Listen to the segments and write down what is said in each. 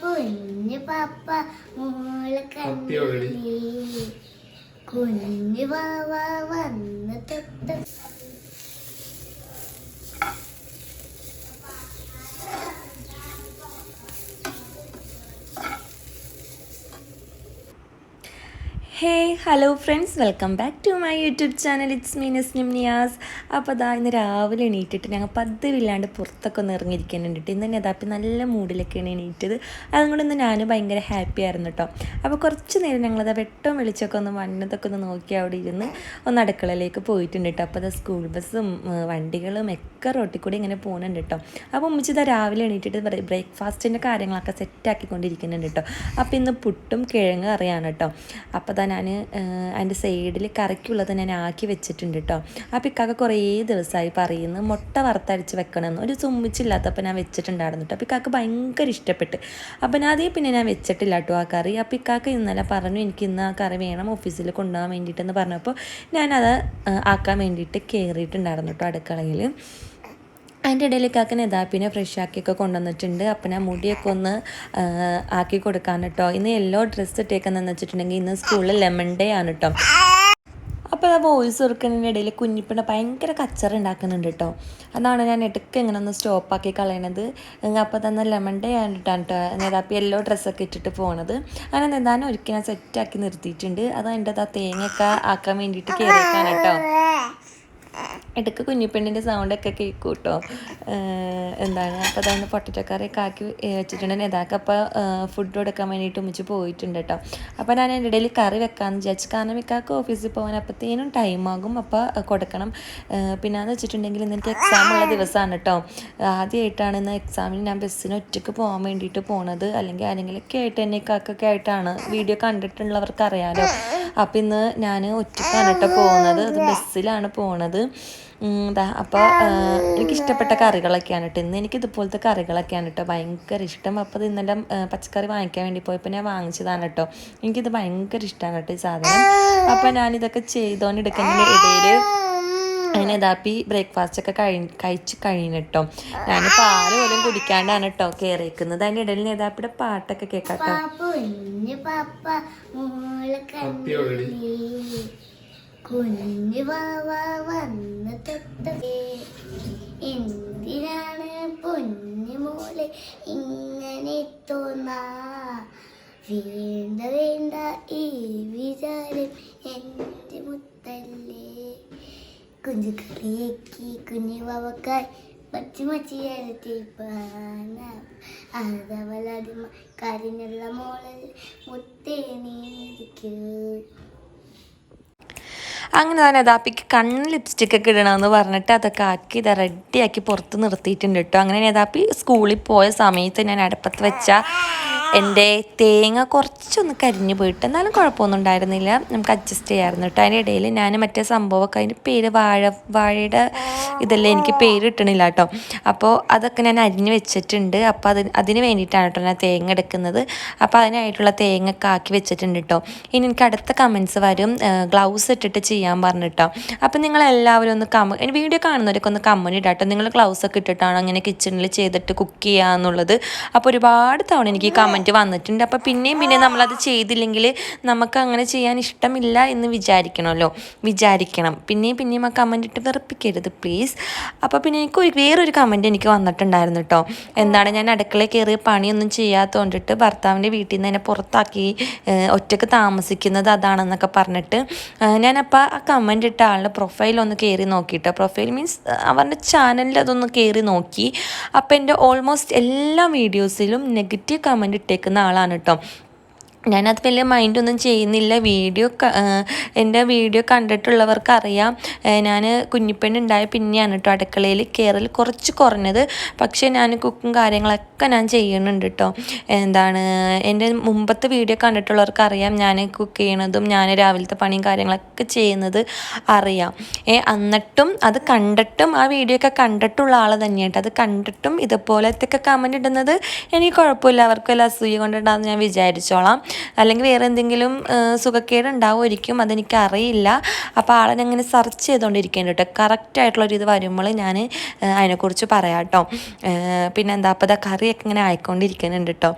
പൊന്നു പാപ്പ മോളെ പത്തിയോടെടി. കണ്ടില്ലേ കുഞ്ഞു വാവ വന്ന് തൊട്ട് hey hello friends welcome back to my YouTube channel it's മീനസ് നിംനിയാസ് അപ്പോൾ അതാ ഇന്ന് രാവിലെ എണീറ്റിട്ട് ഞങ്ങൾ പതിവില്ലാണ്ട് പുറത്തൊക്കെ ഒന്ന് ഇറങ്ങിയിരിക്കുന്നുണ്ട്. ഇന്ന് തന്നെ അതാപ്പി നല്ല മൂഡിലൊക്കെയാണ് എണീറ്റത്. അതുകൊണ്ട് ഇന്ന് ഞാൻ ഭയങ്കര ഹാപ്പി ആയിരുന്നു കേട്ടോ. അപ്പോൾ കുറച്ച് നേരം ഞങ്ങളത് വെട്ടം വിളിച്ചൊക്കെ ഒന്ന് വണ്ണതൊക്കെ ഒന്ന് നോക്കി അവിടെ ഇരുന്ന് ഒന്ന് അടുക്കളയിലേക്ക് പോയിട്ടുണ്ട് കേട്ടോ. അപ്പോൾ അത് സ്കൂൾ ബസ്സും വണ്ടികളും ഒക്കെ റോട്ടിൽ കൂടി ഇങ്ങനെ പോകുന്നുണ്ട് കേട്ടോ. അപ്പോൾ ഉമ്മച്ചി ഇതാ രാവിലെ എണീറ്റിട്ട് ബ്രേക്ക്ഫാസ്റ്റിന്റെ കാര്യങ്ങളൊക്കെ സെറ്റാക്കിക്കൊണ്ടിരിക്കുന്നുണ്ട് കേട്ടോ. അപ്പോൾ ഇന്ന് പുട്ടും കിഴങ്ങ് അറിയാണ് കേട്ടോ. അപ്പോൾ ഞാൻ അതിന്റെ സൈഡിൽ കറിക്കുള്ളത് ഞാൻ ആക്കി വെച്ചിട്ടുണ്ട് കേട്ടോ അപ്പോൾ ഇക്കാക്ക കുറേ ദിവസമായി പറയുന്നു മുട്ട വറുത്തരച്ച് വെക്കണമെന്ന് ഒരു ചുമ്മിച്ചില്ലാത്തപ്പോൾ ഞാൻ വെച്ചിട്ടുണ്ടായിരുന്നു കേട്ടോ അപ്പോൾ ഇക്കാക്ക് ഭയങ്കര ഇഷ്ടപ്പെട്ട്. അപ്പോൾ ഞാൻ അതേ പിന്നെ ഞാൻ വെച്ചിട്ടില്ല കേട്ടോ ആ കറി. അപ്പോൾ ഇക്കാക്ക ഇന്നലെ പറഞ്ഞു എനിക്ക് ഇന്ന് ആ കറി വേണം ഓഫീസിൽ കൊണ്ടുപോകാൻ വേണ്ടിയിട്ടെന്ന് പറഞ്ഞപ്പോൾ ഞാനത് ആക്കാൻ വേണ്ടിയിട്ട് കയറിയിട്ടുണ്ടായിരുന്നു കേട്ടോ അടുക്കളയിൽ അതിന്റെ ഇടയിൽ കാക്കൻ പിന്നെ ഫ്രഷ് ആക്കിയൊക്കെ കൊണ്ടുവന്നിട്ടുണ്ട്. അപ്പം ഞാൻ മുടിയൊക്കെ ഒന്ന് ആക്കി കൊടുക്കാൻ കേട്ടോ ഇന്ന് യെല്ലോ ഡ്രസ്സ് ഇട്ടേക്കെന്ന് വെച്ചിട്ടുണ്ടെങ്കിൽ ഇന്ന് സ്കൂളിൽ ലെമൺ ഡേ ആണ് കേട്ടോ അപ്പോൾ ആ വോയിസ് ഉറക്കുന്നതിന്റെ ഇടയിൽ കുഞ്ഞിപ്പിണ ഭയങ്കര കച്ചറ ഉണ്ടാക്കുന്നുണ്ട് കേട്ടോ അതാണ് ഞാൻ ഇടയ്ക്ക് ഇങ്ങനെ ഒന്ന് സ്റ്റോപ്പാക്കി കളയണത്. അപ്പോൾ തന്നെ ലെമൺ ഡേ ആയിട്ടാണ് കേട്ടോ നേതാപ്പി യെല്ലോ ഡ്രസ്സൊക്കെ ഇട്ടിട്ട് പോണത്. അങ്ങനെ എന്തായാലും ഒരിക്കലും സെറ്റാക്കി നിർത്തിയിട്ടുണ്ട്. അത് എന്റെ ആ തേങ്ങയൊക്കെ ആക്കാൻ വേണ്ടിയിട്ട് കയറിയേക്കാണ് കേട്ടോ ഇടയ്ക്ക് കുഞ്ഞിപ്പെണ്ണിന്റെ സൗണ്ടൊക്കെ കേൾക്കും കേട്ടോ എന്താണ്? അപ്പോൾ അതാണ് പൊട്ടറ്റോ കറിയൊക്കെ ആക്കി വെച്ചിട്ടുണ്ട്. നേതാക്ക് അപ്പോൾ ഫുഡ് കൊടുക്കാൻ വേണ്ടിയിട്ട് ഉമ്മിച്ച് പോയിട്ടുണ്ട് കേട്ടോ അപ്പോൾ ഞാൻ എന്റെ ഇടയിൽ കറി വെക്കാമെന്ന് വിചാരിച്ചു കാരണം ഇക്കാക്ക് ഓഫീസിൽ പോകാൻ അപ്പോഴത്തേനും ടൈമാകും അപ്പോൾ കൊടുക്കണം. പിന്നെ എന്ന് വെച്ചിട്ടുണ്ടെങ്കിൽ ഇന്ന് എനിക്ക് എക്സാം ഉള്ള ദിവസമാണ് കേട്ടോ ആദ്യമായിട്ടാണ് ഇന്ന് എക്സാമിന് ഞാൻ ബസ്സിന് ഒറ്റയ്ക്ക് പോകാൻ വേണ്ടിയിട്ട് പോണത്. അല്ലെങ്കിൽ ആരെങ്കിലുമൊക്കെ ആയിട്ട് എന്നെ ഇക്കാക്കൊക്കെ ആയിട്ടാണ് വീഡിയോ കണ്ടിട്ടുള്ളവർക്ക് അറിയാലോ. അപ്പം ഇന്ന് ഞാൻ ഒറ്റയ്ക്കാണ് കേട്ടോ പോകുന്നത് അത് ബസ്സിലാണ് പോണത്. അപ്പോൾ എനിക്കിഷ്ടപ്പെട്ട കറികളൊക്കെയാണ് കേട്ടോ. ഇന്ന് എനിക്ക് ഇതുപോലത്തെ കറികളൊക്കെയാണ് കേട്ടോ ഭയങ്കര ഇഷ്ടം. അപ്പോൾ ഇന്നലെ പച്ചക്കറി വാങ്ങിക്കാൻ വേണ്ടി പോയപ്പോൾ ഞാൻ വാങ്ങിച്ചതാണ് കേട്ടോ. എനിക്കിത് ഭയങ്കര ഇഷ്ടമാണ് കേട്ടോ ഈ സാധനം. അപ്പോൾ ഞാനിതൊക്കെ ചെയ്തുകൊണ്ടിരിക്കുന്നതിന്റെ ഇടയിൽ അങ്ങനെ ഇതാപ്പി ബ്രേക്ക്ഫാസ്റ്റ് ഒക്കെ കഴി കഴിച്ച് കഴിഞ്ഞിട്ടോ ഞാൻ പാൽ പോലും കുടിക്കാണ്ടാണ് കേട്ടോ കയറിയിരിക്കുന്നത് അതിന്റെ ഇടയിൽ നേതാപ്പിയുടെ പാട്ടൊക്കെ കേൾക്കാം കേട്ടോ. കുഞ്ഞു വാവ വന്ന് തൊട്ടേ എന്തിനാണ് പൊന്നു മോളെ ഇങ്ങനെ തോന്നാ? വേണ്ട വേണ്ട ഈ വിചാരം എന്റെ മുത്തല്ലേ. കുഞ്ഞു കളിയേക്ക് കുഞ്ഞു വാവക്കാർ മച്ചി മച്ചിയാരത്തി അതവലടി കരിഞ്ഞുള്ള മോളിൽ മുത്തേ നീരിക്കൂ അങ്ങനെ തന്നെ നേതാപ്പിക്ക് കണ്ണ് ലിപ്സ്റ്റിക് ഒക്കെ ഇടണമെന്ന് പറഞ്ഞിട്ട് അതൊക്കെ ആക്കി ഇത് റെഡിയാക്കി പുറത്ത് നിർത്തിയിട്ടുണ്ട് കേട്ടോ അങ്ങനെ നേതാപ്പി സ്കൂളിൽ പോയ സമയത്ത് ഞാൻ അടുപ്പത്ത് വെച്ച എന്റെ തേങ്ങ കുറച്ചൊന്ന് കരിഞ്ഞു പോയിട്ട് എന്നാലും കുഴപ്പമൊന്നും ഉണ്ടായിരുന്നില്ല. നമുക്ക് അഡ്ജസ്റ്റ് ചെയ്യാമായിരുന്നു കേട്ടോ അതിന്റെ ഇടയിൽ ഞാൻ മറ്റേ സംഭവമൊക്കെ അതിന്റെ പേര് വാഴ വാഴയുടെ ഇതെല്ലാം എനിക്ക് പേര് കിട്ടണില്ല കേട്ടോ അപ്പോൾ അതൊക്കെ ഞാൻ അരിഞ്ഞു വെച്ചിട്ടുണ്ട്. അപ്പോൾ അത് അതിന് വേണ്ടിയിട്ടാണ് കേട്ടോ ഞാൻ തേങ്ങ എടുക്കുന്നത്. അപ്പോൾ അതിനായിട്ടുള്ള തേങ്ങ ഒക്കെ ആക്കി വെച്ചിട്ടുണ്ട് കേട്ടോ ഇനി എനിക്ക് അടുത്ത കമൻസ് വരും. ഗ്ലൗസ് ഇട്ടിട്ട് ചെയ്യാൻ പറഞ്ഞു പറഞ്ഞിട്ടോ അപ്പോൾ നിങ്ങൾ എല്ലാവരും ഒന്ന് കമ വീഡിയോ കാണുന്നവരൊക്കെ ഒന്ന് കമന്റ് ഇടാട്ടോ നിങ്ങൾ ഗ്ലൗസ് ഒക്കെ ഇട്ടിട്ടാണോ അങ്ങനെ കിച്ചണിൽ ചെയ്തിട്ട് കുക്ക് ചെയ്യുക എന്നുള്ളത് അപ്പോൾ ഒരുപാട് തവണ എനിക്ക് ഈ കമന്റ് വന്നിട്ടുണ്ട്. അപ്പോൾ പിന്നെയും പിന്നെയും നമ്മളത് ചെയ്തില്ലെങ്കിൽ നമുക്ക് അങ്ങനെ ചെയ്യാൻ ഇഷ്ടമില്ല എന്ന് വിചാരിക്കണമല്ലോ. വിചാരിക്കണം. പിന്നെയും പിന്നെയും ആ കമന്റ് ഇട്ട് വെറുപ്പിക്കരുത് പ്ലീസ് അപ്പോൾ പിന്നെ എനിക്ക് ഒരു വേറൊരു കമന്റ് എനിക്ക് വന്നിട്ടുണ്ടായിരുന്നു കേട്ടോ എന്താണ് ഞാൻ അടുക്കളയിൽ കയറി പണിയൊന്നും ചെയ്യാത്തത് കൊണ്ടിട്ട് ഭർത്താവിന്റെ വീട്ടിൽ നിന്ന് എന്നെ പുറത്താക്കി ഒറ്റയ്ക്ക് താമസിക്കുന്നത് അതാണെന്നൊക്കെ പറഞ്ഞിട്ട് ഞാനപ്പോൾ ആ കമന്റ് ഇട്ട ആളുടെ പ്രൊഫൈൽ ഒന്ന് കയറി നോക്കിയിട്ട് പ്രൊഫൈൽ മീൻസ് അവരുടെ ചാനലിൽ അതൊന്ന് കയറി നോക്കി. അപ്പോൾ എന്റെ ഓൾമോസ്റ്റ് എല്ലാ വീഡിയോസിലും നെഗറ്റീവ് കമന്റ് ഇട്ടേക്കുന്ന ആളാണ് കേട്ടോ ഞാനത് വലിയ മൈൻഡൊന്നും ചെയ്യുന്നില്ല. വീഡിയോ എന്റെ വീഡിയോ കണ്ടിട്ടുള്ളവർക്ക് അറിയാം ഞാൻ കുഞ്ഞിപ്പെണ്ണുണ്ടായ പിന്നെയാണ് കേട്ടോ അടുക്കളയിൽ കയറൽ കുറച്ച് കുറഞ്ഞത്. പക്ഷേ ഞാൻ കുക്കും കാര്യങ്ങളൊക്കെ ഞാൻ ചെയ്യുന്നുണ്ട് കേട്ടോ എന്താണ് എന്റെ മുമ്പത്തെ വീഡിയോ കണ്ടിട്ടുള്ളവർക്ക് അറിയാം ഞാൻ കുക്ക് ചെയ്യണതും ഞാൻ രാവിലത്തെ പണിയും കാര്യങ്ങളൊക്കെ ചെയ്യുന്നത് അറിയാം. ഏ എന്നിട്ടും അത് കണ്ടിട്ടും ആ വീഡിയോ ഒക്കെ കണ്ടിട്ടുള്ള ആൾ തന്നെയായിട്ട് അത് കണ്ടിട്ടും ഇതുപോലത്തെ ഒക്കെ കമന്റ് ഇടുന്നത് എനിക്ക് കുഴപ്പമില്ല. അവർക്കെല്ലാം അസൂയ കൊണ്ടിട്ടാണെന്ന് ഞാൻ വിചാരിച്ചോളാം. അല്ലെങ്കിൽ വേറെ എന്തെങ്കിലും സുഖക്കേട് ഉണ്ടാവുമായിരിക്കും അതെനിക്ക് അറിയില്ല അപ്പോൾ ആളെ ഞാൻ ഇങ്ങനെ സെർച്ച് ചെയ്തുകൊണ്ടിരിക്കേണ്ട കേട്ടോ കറക്റ്റ് ആയിട്ടുള്ളൊരു ഇത് വരുമ്പോൾ ഞാൻ അതിനെക്കുറിച്ച് പറയാം കേട്ടോ പിന്നെ എന്താ അപ്പോൾ ഇതാ കറിയൊക്കെ ഇങ്ങനെ ആയിക്കൊണ്ടിരിക്കുന്നുണ്ട് കേട്ടോ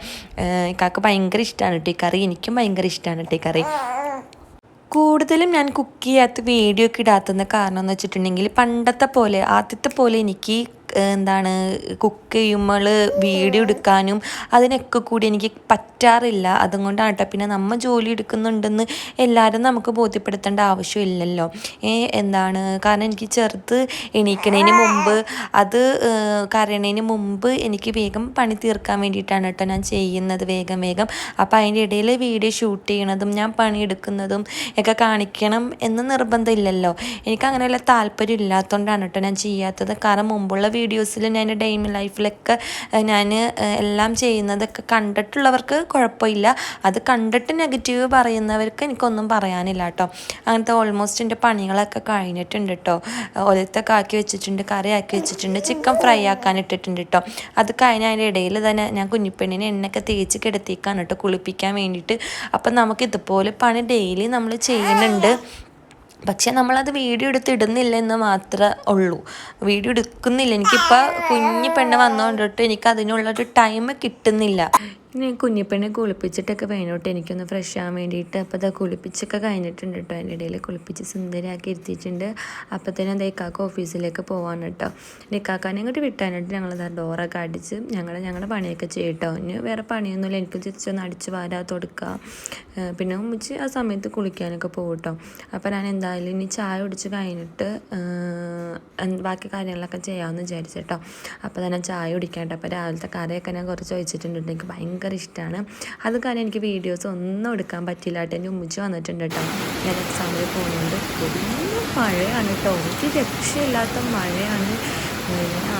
ഇക്കാക്ക് ഭയങ്കര ഇഷ്ടമാണ് കേട്ടോ ഈ കറി. എനിക്കും ഭയങ്കര ഇഷ്ടമാണ് കേട്ടോ ഈ കറി. കൂടുതലും ഞാൻ കുക്ക് ചെയ്യാത്ത വീഡിയോ ഒക്കെ ഇടാത്തുന്ന കാരണം എന്ന് വെച്ചിട്ടുണ്ടെങ്കിൽ പണ്ടത്തെ പോലെ ആദ്യത്തെ പോലെ എനിക്ക് എന്താണ് കുക്ക് ചെയ്യുമ്പോൾ വീഡിയോ എടുക്കാനും അതിനൊക്കെ കൂടി എനിക്ക് പറ്റാറില്ല. അതുകൊണ്ടാണ് കേട്ടോ പിന്നെ നമ്മൾ ജോലി എടുക്കുന്നുണ്ടെന്ന് എല്ലാവരും നമുക്ക് ബോധ്യപ്പെടുത്തേണ്ട ആവശ്യമില്ലല്ലോ. ഏ എന്താണ്? കാരണം എനിക്ക് ചെറുത് എണീക്കണതിന് മുമ്പ് അത് കരയണതിന് മുമ്പ് എനിക്ക് വേഗം പണി തീർക്കാൻ വേണ്ടിയിട്ടാണ് കേട്ടോ ഞാൻ ചെയ്യുന്നത് വേഗം വേഗം. അപ്പം അതിന്റെ ഇടയിൽ വീഡിയോ ഷൂട്ട് ചെയ്യണതും ഞാൻ പണിയെടുക്കുന്നതും ഒക്കെ കാണിക്കണം എന്ന് നിർബന്ധമില്ലല്ലോ. എനിക്ക് അങ്ങനെയുള്ള താല്പര്യം ഇല്ലാത്തതുകൊണ്ടാണ് കേട്ടോ ഞാൻ ചെയ്യാത്തത്. കാരണം മുമ്പുള്ള വീഡിയോസിൽ ഞാൻ ഡെയിലി ലൈഫിലൊക്കെ ഞാൻ എല്ലാം ചെയ്യുന്നതൊക്കെ കണ്ടിട്ടുള്ളവർക്ക് കുഴപ്പമില്ല. അത് കണ്ടിട്ട് നെഗറ്റീവ് പറയുന്നവർക്ക് എനിക്കൊന്നും പറയാനില്ല കേട്ടോ. അങ്ങനത്തെ ഓൾമോസ്റ്റ് എന്റെ പണികളൊക്കെ കഴിഞ്ഞിട്ടുണ്ട് കേട്ടോ. ഒലത്തൊക്കെ ആക്കി വെച്ചിട്ടുണ്ട് കറി ആക്കി വെച്ചിട്ടുണ്ട് ചിക്കൻ ഫ്രൈ ആക്കാൻ ഇട്ടിട്ടുണ്ട് കേട്ടോ. അത് കഴിഞ്ഞ അതിന്റെ ഇടയിൽ തന്നെ ഞാൻ കുഞ്ഞിപ്പെണ്ണിനെ എണ്ണൊക്കെ തേച്ച് കിടത്തിക്കാണ് കേട്ടോ കുളിപ്പിക്കാൻ വേണ്ടിയിട്ട്. അപ്പം നമുക്ക് ഇതുപോലെ പണി ഡെയിലി നമ്മൾ ചെയ്യുന്നുണ്ട്. പക്ഷെ നമ്മളത് വീഡിയോ എടുത്ത് ഇടുന്നില്ല എന്ന് മാത്രമേ ഉള്ളൂ. വീഡിയോ എടുക്കുന്നില്ല. എനിക്കിപ്പോൾ കുഞ്ഞു പെണ്ണ് വന്നുകൊണ്ടിട്ട് എനിക്ക് അതിനുള്ളൊരു ടൈം കിട്ടുന്നില്ല. ഇനി കുഞ്ഞിപ്പെണ്ണെ കുളിപ്പിച്ചിട്ടൊക്കെ വേണോട്ട്. എനിക്കൊന്ന് ഫ്രഷ് ആവാൻ വേണ്ടിയിട്ട്. അപ്പോൾ അത് കുളിപ്പിച്ചൊക്കെ കഴിഞ്ഞിട്ടുണ്ട് കേട്ടോ. അതിന്റെ ഇടയിൽ കുളിപ്പിച്ച് സുന്ദരിയാക്കി ഇരുത്തിയിട്ടുണ്ട്. അപ്പോൾ തന്നെ എന്താ ഇക്കാക്ക ഓഫീസിലേക്ക് പോവാണ് കേട്ടോ. ഇക്കാക്കാനെ ഇങ്ങോട്ട് വിട്ടാനായിട്ട് ഞങ്ങളത് ഡോറൊക്കെ അടിച്ച് ഞങ്ങൾ ഞങ്ങളുടെ പണിയൊക്കെ ചെയ്യട്ടോ ഇനി വേറെ പണിയൊന്നുമില്ല. എനിക്ക് തിരിച്ചൊന്ന് അടിച്ച് വാരാ കൊടുക്കുക പിന്നെ ഉമ്മിച്ച് ആ സമയത്ത് കുളിക്കാനൊക്കെ പോകും കേട്ടോ. അപ്പോൾ ഞാൻ എന്തായാലും ഇനി ചായ കുടിച്ച് കഴിഞ്ഞിട്ട് ബാക്കി കാര്യങ്ങളൊക്കെ ചെയ്യാമെന്ന് വിചാരിച്ചു കേട്ടോ. അപ്പോൾ തന്നെ ചായ കുടിക്കാൻ കേട്ടോ. അപ്പോൾ രാവിലത്തെ കറിയൊക്കെ ഞാൻ കുറച്ച് വെച്ചിട്ടുണ്ട് എനിക്ക് ഭയങ്കര ഇഷ്ടമാണ് അത് കാരണം എനിക്ക് വീഡിയോസ് ഒന്നും എടുക്കാൻ പറ്റില്ല കേട്ടോ എന്റെ ഉമ്മിച്ച് വന്നിട്ടുണ്ട് കേട്ടോ. ഞാൻ എക്സാമിൽ പോകുന്നുണ്ട് മഴയാണ് കേട്ടോ. എനിക്ക് രക്ഷയില്ലാത്ത മഴയാണ്.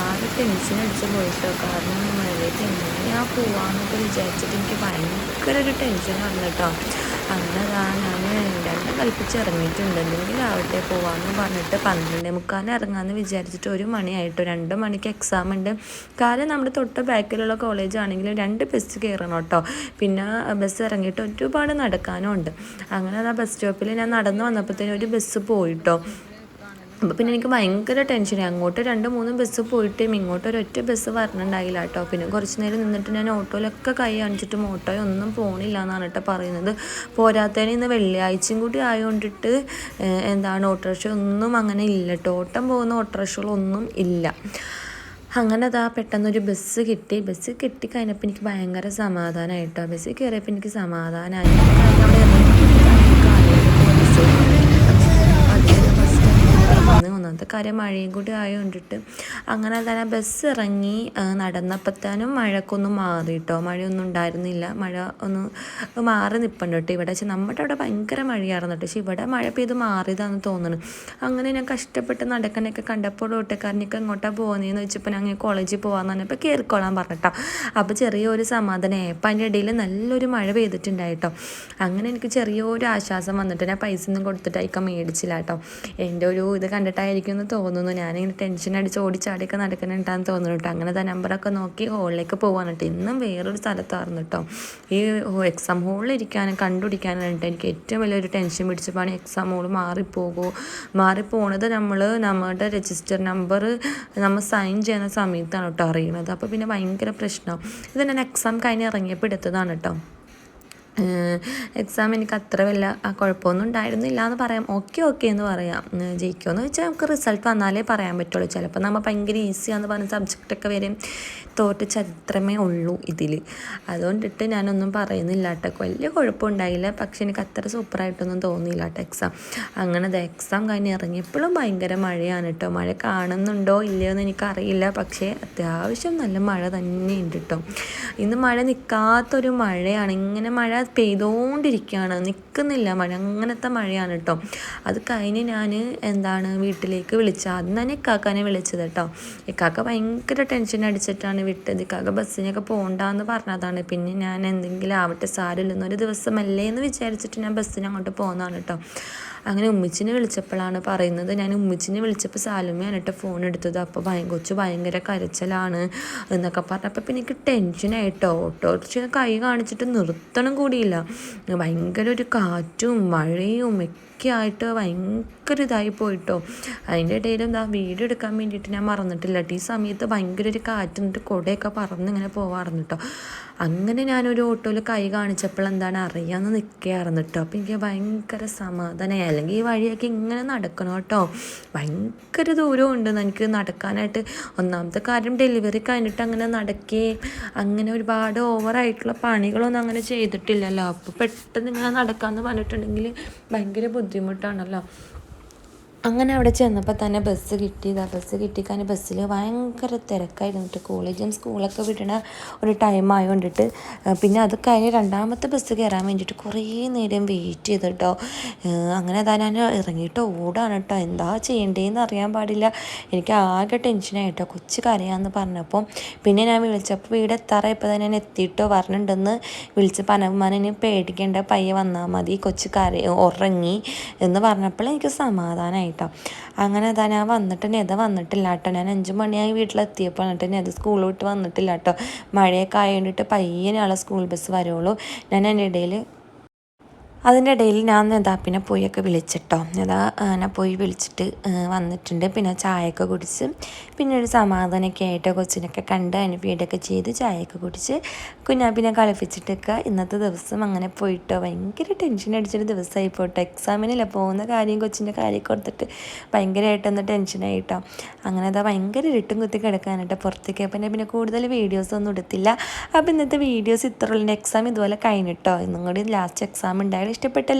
ആകെ ടെൻഷൻ അടിച്ച് പോയിട്ടോ. കാരണം മഴയത്ത് എങ്ങനെയാ പോവാന്നൊക്കെ വിചാരിച്ചിട്ട് എനിക്ക് ഭയങ്കര ഒരു ടെൻഷനാണ് കേട്ടോ. അങ്ങനെ ഞാൻ രണ്ടും കൽപ്പിച്ച് ഇറങ്ങിയിട്ടുണ്ട് എന്തെങ്കിലും ആവട്ടെ പോവാന്ന് പറഞ്ഞിട്ട് പന്ത്രണ്ടേ മുക്കാലിന് ഇറങ്ങാമെന്ന് വിചാരിച്ചിട്ട് ഒരു മണിയായിട്ടോ രണ്ട് മണിക്ക് എക്സാം ഉണ്ട്. കാലം നമ്മുടെ തൊട്ട് ബാക്കിലുള്ള കോളേജ് ആണെങ്കിലും രണ്ട് ബസ് കയറണം കേട്ടോ. പിന്നെ ബസ് ഇറങ്ങിയിട്ട് ഒരുപാട് നടക്കാനും ഉണ്ട്. അങ്ങനെ ആ ബസ് സ്റ്റോപ്പിൽ ഞാൻ നടന്നു വന്നപ്പോഴത്തേനും ഒരു ബസ് പോയിട്ടോ അപ്പോൾ പിന്നെ എനിക്ക് ഭയങ്കര ടെൻഷനായി അങ്ങോട്ട് രണ്ട് മൂന്ന് ബസ് പോയിട്ടും ഇങ്ങോട്ട് ഒരൊറ്റ ബസ് വരണുണ്ടായില്ല കേട്ടോ പിന്നെ കുറച്ച് നേരം നിന്നിട്ട് ഞാൻ ഓട്ടോയിലൊക്കെ കൈ കാണിച്ചിട്ടും ഓട്ടോയിൽ ഒന്നും പോണില്ല എന്നാണ് കേട്ടോ പറയുന്നത്. പോരാത്തതിന് ഇന്ന് വെള്ളിയാഴ്ചയും കൂടി ആയതുകൊണ്ടിട്ട് എന്താണ് ഓട്ടോറിക്ഷ ഒന്നും അങ്ങനെ ഇല്ല കേട്ടോ ഓട്ടം പോകുന്ന ഓട്ടോറിക്ഷകളൊന്നും ഇല്ല. അങ്ങനെ അതാ പെട്ടെന്നൊരു ബസ് കിട്ടി. ബസ് കിട്ടി കഴിഞ്ഞപ്പോൾ എനിക്ക് ഭയങ്കര സമാധാനമായിട്ടോ ബസ്സിൽ കയറിയപ്പോൾ എനിക്ക് സമാധാനമായി കാരണം ഇറങ്ങി കാര്യം മഴയും കൂടി ആയതുകൊണ്ടിട്ട് അങ്ങനെ തന്നെ ബസ് ഇറങ്ങി നടന്നപ്പോഴത്തേനും മഴക്കൊന്നും മാറി കേട്ടോ മഴയൊന്നും ഉണ്ടായിരുന്നില്ല. മഴ ഒന്ന് മാറി നിൽപ്പുണ്ട് കേട്ടോ ഇവിടെ. പക്ഷെ നമ്മുടെ അവിടെ ഭയങ്കര മഴയായിരുന്നു കേട്ടോ. പക്ഷെ ഇവിടെ മഴ പെയ്ത് മാറിയതാണെന്ന് തോന്നുന്നു. അങ്ങനെ ഞാൻ കഷ്ടപ്പെട്ട് നടക്കാനൊക്കെ കണ്ടപ്പോൾ ഓട്ടക്കാരനൊക്കെ എങ്ങോട്ടാണ് പോകുന്നതെന്ന് വെച്ചപ്പോൾ ഞാൻ കോളേജിൽ പോകാമെന്ന് പറഞ്ഞപ്പോൾ കയറിക്കോളാൻ പറഞ്ഞിട്ടോ. അപ്പോൾ ചെറിയൊരു സമാധാനം അപ്പം അതിന്റെ ഇടയിൽ നല്ലൊരു മഴ പെയ്തിട്ടുണ്ടായിട്ടോ അങ്ങനെ എനിക്ക് ചെറിയൊരു ആശ്വാസം വന്നിട്ട് ഞാൻ പൈസ ഒന്നും കൊടുത്തിട്ട് അയക്കാൻ മേടിച്ചില്ല കേട്ടോ. എന്റെ ഒരു ഇത് കണ്ടിട്ടായിരിക്കും എന്ന് തോന്നുന്നു. ഞാനിങ്ങനെ ടെൻഷൻ അടിച്ച് ഓടിച്ചാടിയൊക്കെ നടക്കുന്നുണ്ടാന്ന് തോന്നുന്നു കേട്ടോ. അങ്ങനെ ആ നമ്പറൊക്കെ നോക്കി ഹോളിലേക്ക് പോകാൻ കേട്ടോ. ഇന്നും വേറൊരു സ്ഥലത്തായിരുന്നു കേട്ടോ. ഈ എക്സാം ഹോളിൽ ഇരിക്കാനും കണ്ടുപിടിക്കാനും കേട്ടോ എനിക്ക് ഏറ്റവും വലിയൊരു ടെൻഷൻ പിടിച്ച എക്സാം ഹോൾ മാറിപ്പോകുമോ മാറിപ്പോണത് നമ്മൾ നമ്മുടെ രജിസ്റ്റർ നമ്പർ നമ്മൾ സൈൻ ചെയ്യുന്ന സമയത്താണ് കേട്ടോ അറിയുന്നത് അപ്പോൾ പിന്നെ ഭയങ്കര പ്രശ്നം. ഇത് ഞാൻ എക്സാം കഴിഞ്ഞ് ഇറങ്ങിയപ്പോൾ എടുത്തതാണ് കേട്ടോ. എക്സാം എനിക്ക് അത്ര വല്ല കുഴപ്പമൊന്നും ഉണ്ടായിരുന്നില്ല എന്ന് പറയാം. ഓക്കെ ഓക്കെ എന്ന് പറയാം. ജയിക്കുമോ ജയിക്കുമെന്ന് വെച്ചാൽ നമുക്ക് റിസൾട്ട് വന്നാലേ പറയാൻ പറ്റുള്ളൂ. ചിലപ്പോൾ നമ്മൾ ഭയങ്കര ഈസിയാന്ന് പറഞ്ഞ സബ്ജക്റ്റൊക്കെ വരും തോറ്റ ചരിത്രമേ ഉള്ളൂ ഇതിൽ അതുകൊണ്ടിട്ട് ഞാനൊന്നും പറയുന്നില്ല കേട്ടോ വലിയ കുഴപ്പമുണ്ടായില്ല. പക്ഷെ എനിക്ക് അത്ര സൂപ്പറായിട്ടൊന്നും തോന്നിയില്ല കേട്ടോ എക്സാം അങ്ങനെ അത് എക്സാം കഴിഞ്ഞ് ഇറങ്ങിയപ്പോഴും ഭയങ്കര മഴയാണ് കേട്ടോ മഴ കാണുന്നുണ്ടോ ഇല്ലയോ എന്ന് എനിക്കറിയില്ല. പക്ഷേ അത്യാവശ്യം നല്ല മഴ തന്നെയുണ്ട് കേട്ടോ ഇന്ന് മഴ നിൽക്കാത്തൊരു മഴയാണ്. ഇങ്ങനെ മഴ പെയ്തുകൊണ്ടിരിക്കുകയാണ് നിൽക്കുന്നില്ല മഴ അങ്ങനത്തെ മഴയാണ് കേട്ടോ അത് കഴിഞ്ഞ് ഞാൻ എന്താണ് വീട്ടിലേക്ക് വിളിച്ചത് ആദ്യം തന്നെ ഇക്കാക്കാനെ വിളിച്ചത് കേട്ടോ ഇക്കാക്ക ഭയങ്കര ടെൻഷൻ അടിച്ചിട്ടാണ് വിട്ടത്. ഇക്കാക്ക ബസ്സിനൊക്കെ പോകണ്ടെന്ന് പറഞ്ഞതാണ്. പിന്നെ ഞാൻ എന്തെങ്കിലും ആവട്ടെ സാരമില്ലെന്നൊരു ദിവസമല്ലേ എന്ന് വിചാരിച്ചിട്ട് ഞാൻ ബസ്സിന് അങ്ങോട്ട് പോകുന്നതാണ് കേട്ടോ അങ്ങനെ ഉമ്മച്ചിനെ വിളിച്ചപ്പോഴാണ് പറയുന്നത്. ഞാൻ ഉമ്മച്ചിനെ വിളിച്ചപ്പോൾ സാലുമ്മയാണ് കേട്ടോ ഫോൺ എടുത്തത്. അപ്പോൾ ഭയ കൊച്ചു ഭയങ്കര കരച്ചിലാണ് എന്നൊക്കെ പറഞ്ഞപ്പോൾ പിന്നെ എനിക്ക് ടെൻഷനായിട്ടോ ഓട്ടോറിക്ഷ കൈ കാണിച്ചിട്ട് നിർത്തണം കൂടിയില്ല. ഭയങ്കര ഒരു കാറ്റും മഴയും ഒക്കെ ആയിട്ട് ഭയങ്കര ഇതായി പോയിട്ടോ. അതിന്റെ ഇടയിൽ എന്താ വീഡിയോ എടുക്കാൻ വേണ്ടിയിട്ട് ഞാൻ മറന്നിട്ടില്ല. ഈ സമയത്ത് ഭയങ്കര ഒരു കാറ്റ് എന്നിട്ട് കൊടയൊക്കെ പറന്ന് ഇങ്ങനെ പോവാറുണ്ട് കേട്ടോ അങ്ങനെ ഞാനൊരു ഓട്ടോയിൽ കൈ കാണിച്ചപ്പോൾ എന്താണ് അറിയാമെന്ന് നിൽക്കുകയായിരുന്നു കേട്ടോ അപ്പോൾ എനിക്ക് ഭയങ്കര സമാധാനമായി അല്ലെങ്കിൽ ഈ വഴിയൊക്കെ ഇങ്ങനെ നടക്കണം കേട്ടോ ഭയങ്കര ദൂരമുണ്ട് എനിക്ക് നടക്കാനായിട്ട്. ഒന്നാമത്തെ കാര്യം ഡെലിവറി കഴിഞ്ഞിട്ട് അങ്ങനെ നടക്കുകയും അങ്ങനെ ഒരുപാട് ഓവറായിട്ടുള്ള പണികളൊന്നും അങ്ങനെ ചെയ്തിട്ടില്ലല്ലോ. അപ്പോൾ പെട്ടെന്ന് ഇങ്ങനെ നടക്കാമെന്ന് പറഞ്ഞിട്ടുണ്ടെങ്കിൽ ഭയങ്കര ബുദ്ധിമുട്ടാണല്ലോ. അങ്ങനെ അവിടെ ചെന്നപ്പോൾ തന്നെ ബസ് കിട്ടിയതാ. ബസ് കിട്ടിക്കാൻ ബസ്സിൽ ഭയങ്കര തിരക്കായിരുന്നിട്ട് കോളേജും സ്കൂളൊക്കെ വിടണ ഒരു ടൈം ആയതുകൊണ്ടിട്ട് പിന്നെ അത് കഴിഞ്ഞ് രണ്ടാമത്തെ ബസ് കയറാൻ വേണ്ടിയിട്ട് കുറേ നേരം വെയിറ്റ് ചെയ്ത് കേട്ടോ അങ്ങനെ അതാ ഞാൻ ഇറങ്ങിയിട്ട് ഓടാണ് കേട്ടോ എന്താ ചെയ്യേണ്ടതെന്ന് അറിയാൻ പാടില്ല. എനിക്ക് ആകെ ടെൻഷനായിട്ടോ കൊച്ചു കരയാന്ന് പറഞ്ഞപ്പോൾ പിന്നെ ഞാൻ വിളിച്ചപ്പോൾ വീട് എത്താറ ഇപ്പോൾ തന്നെ ഞാൻ എത്തിയിട്ടോ വരണുണ്ടെന്ന് വിളിച്ചപ്പോൾ അനവുമാനെ പേടിക്കേണ്ട പയ്യെ വന്നാൽ മതി കൊച്ചു കര ഉറങ്ങി എന്ന് പറഞ്ഞപ്പോൾ എനിക്ക് സമാധാനമായി കേട്ടോ അങ്ങനെ അതാ ഞാൻ വന്നിട്ട് നെത വന്നിട്ടില്ല കേട്ടോ. ഞാൻ അഞ്ച് മണിയായി വീട്ടിലെത്തിയപ്പോൾ എന്നിട്ട് നെത സ്കൂളിൽ വിട്ട് വന്നിട്ടില്ല കേട്ടോ. മഴയൊക്കെ ആയതുകൊണ്ടിട്ട് പയ്യനെ ആളെ സ്കൂൾ ബസ് വരുള്ളൂ ഞാൻ അതിന്റെ ഇടയിൽ അതിന്റെ ഇടയിൽ ഞാൻ നെതാപ്പിനെ പോയൊക്കെ വിളിച്ചിട്ടോ. നെതാ ഞാൻ പോയി വിളിച്ചിട്ട് വന്നിട്ടുണ്ട്. പിന്നെ ചായയൊക്കെ കുടിച്ച് പിന്നെ ഒരു സമാധാനമൊക്കെ ആയിട്ട് കൊച്ചിനൊക്കെ കണ്ട് ഫീഡൊക്കെ ചെയ്ത് ചായയൊക്കെ കുടിച്ച് പിന്നെ കളിപ്പിച്ചിട്ടൊക്കെ ഇന്നത്തെ ദിവസം അങ്ങനെ പോയിട്ടോ. ഭയങ്കര ടെൻഷൻ അടിച്ചൊരു ദിവസമായി പോട്ടോ. എക്സാമിനല്ല പോകുന്ന കാര്യം കൊച്ചിന്റെ കാര്യമൊക്കെ കൊടുത്തിട്ട് ഭയങ്കരമായിട്ടൊന്ന് ടെൻഷനായിട്ടോ അങ്ങനെ അതാ ഭയങ്കര ഇരുട്ടും കുത്തി കിടക്കാനായിട്ട് പുറത്തേക്ക്. പിന്നെ പിന്നെ കൂടുതൽ വീഡിയോസ് ഒന്നും എടുത്തില്ല. അപ്പോൾ ഇന്നത്തെ വീഡിയോസ് ഇത്രയുള്ള എക്സാം ഇതുപോലെ കഴിഞ്ഞിട്ടോ. ഇന്നും കൂടി ലാസ്റ്റ് എക്സാം ഉണ്ടായാലും ഇഷ്ടപ്പെട്ട